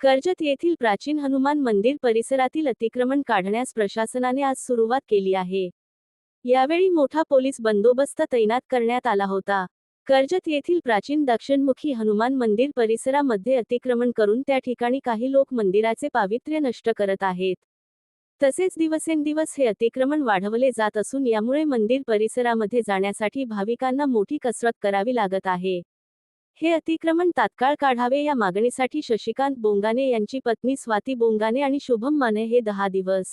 कर्जत येथील प्राचीन हनुमान मंदिर परिसरातील अतिक्रमण काढण्यास प्रशासनाने आज सुरुवात केली आहे. यावेळी मोठा पोलीस बंदोबस्त तैनात करण्यात आला होता. कर्जत येथील प्राचीन दक्षिणमुखी हनुमान मंदिर परिसरामध्ये अतिक्रमण करून त्या ठिकाणी काही लोक मंदिराचे पावित्र्य नष्ट करत आहेत. तसेच दिवसेंदिवस हे अतिक्रमण वाढवले जात असून यामुळे मंदिर परिसरामध्ये जाण्यासाठी भाविकांना मोठी कसरत करावी लागत आहे. हे अतिक्रमण तात्काळ काढावे या मागणीसाठी शशिकांत बोंगाने यांची पत्नी स्वाती बोंगाने आणि शुभम माने हे दहा दिवस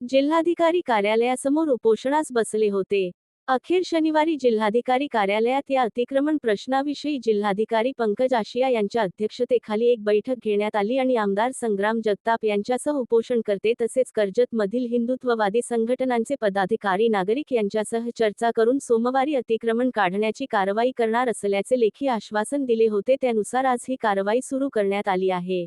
जिल्हाधिकारी कार्यालयासमोर उपोषणास बसले होते. अखेर शनिवारी जिल्हाधिकारी कार्यालयात या अतिक्रमण प्रश्नाविषयी जिल्हाधिकारी पंकज आशिया यांच्या अध्यक्षतेखाली एक बैठक घेण्यात आली आणि आमदार संग्राम जगताप यांच्यासह उपोषणकर्ते तसेच कर्जत मधील हिंदुत्ववादी संघटनांचे पदाधिकारी नागरिक यांच्यासह चर्चा करून सोमवारी अतिक्रमण काढण्याची कारवाई करणार असल्याचे लेखी आश्वासन दिले होते. त्यानुसार आज ही कारवाई सुरू करण्यात आली आहे.